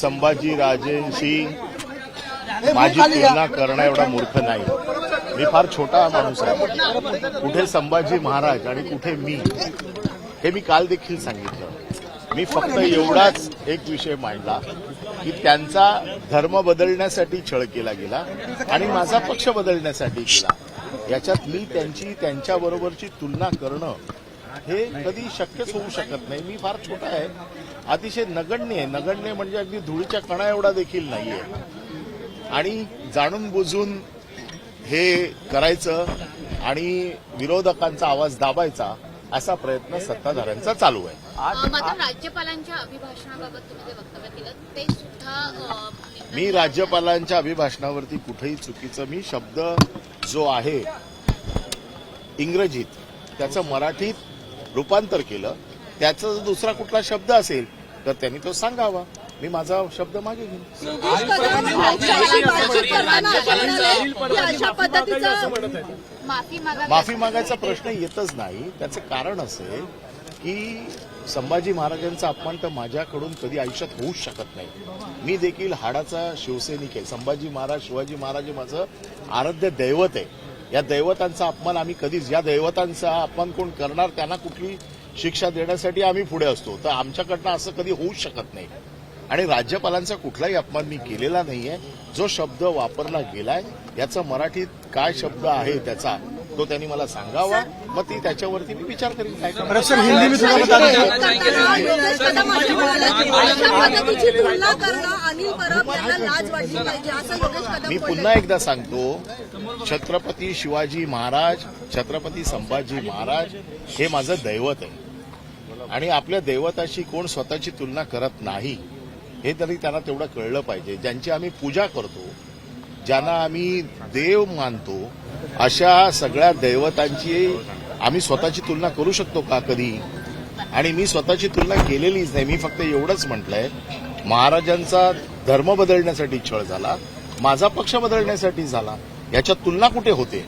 संभाजीराजेंशी माझी तुलना करणं एवढा मूर्ख नाही. मी फार छोटा माणूस आहे. कुठे संभाजी महाराज आणि कुठे मी हे मी काल देखील सांगितलं. मी फक्त एवढाच एक विषय मांडला की त्यांचा धर्म बदलण्यासाठी छळ केला गेला आणि माझा पक्ष बदलण्यासाठी केला. याच्यात मी त्यांची त्यांच्याबरोबरची तुलना करणं हे कधी शक्यच होऊ शकत नाही. मी फार छोटा आहे. अतिशय नगण्य आहे. नगण्य म्हणजे अगदी धुळीच्या कणा एवढा देखील नाहीये. आणि जाणून बुजून हे करायचं आणि विरोधकांचा आवाज दाबायचा असा प्रयत्न सत्ताधाऱ्यांचा चालू आहे. राज्यपालांच्या अभिभाषणाबाबत तुम्ही जे वक्तव्य केलं ते सुद्धा अ, मी राज्यपालांच्या अभिभाषणावरती कुठेही चुकीचं मी शब्द जो आहे इंग्रजीत त्याचं मराठीत रूपांतर केलं त्याचा जर दुसरा कुठला शब्द असेल तर त्यांनी तो सांगावा. मी माझा शब्द मागे घेईन. माफी मागा माफी मागायचा प्रश्न येतच नाही. त्याचं कारण असेल की संभाजी महाराजांचा अपमान तर माझ्याकडून कधी आयुष्यात होऊच शकत नाही. मी देखील हाडाचा शिवसैनिक आहे. संभाजी महाराज शिवाजी महाराज हे माझं आराध्य दैवत आहे. या दैवतांचा अपमान आम्ही कधीच या दैवतांचा अपमान कोण करणार? त्यांना कुठली शिक्षा देण्यासाठी आम्ही पुढे असतो. तर आमच्याकडनं असं कधी होऊच शकत नाही. आणि राज्यपालांचा कुठलाही अपमान मी केलेला नाहीये. जो शब्द वापरला गेलाय याचा मराठीत काय शब्द आहे त्याचा तो त्यांनी मला सांगावा. मग ती त्याच्यावरती मी विचार करीन काय करणार. सर हिंदी में. पुन्हा एकदा सांगतो छत्रपती शिवाजी महाराज छत्रपती संभाजी महाराज हे माझं दैवत आहे. आणि आपल्या दैवताशी कोण स्वतःची तुलना करत नाही हे तरी त्यांना तेवढं कळलं पाहिजे. ज्यांची आम्ही पूजा करतो ज्यांना आम्ही देव मानतो अशा सगळ्या दैवतांची आम्ही स्वतःची तुलना करू शकतो का कधी? आणि मी स्वतःची तुलना केलेलीच नाही. मी फक्त एवढंच म्हटलंय महाराजांचा धर्म बदलण्यासाठी छळ झाला माझा पक्ष बदलण्यासाठी झाला. याच्यात तुलना कुठे होते?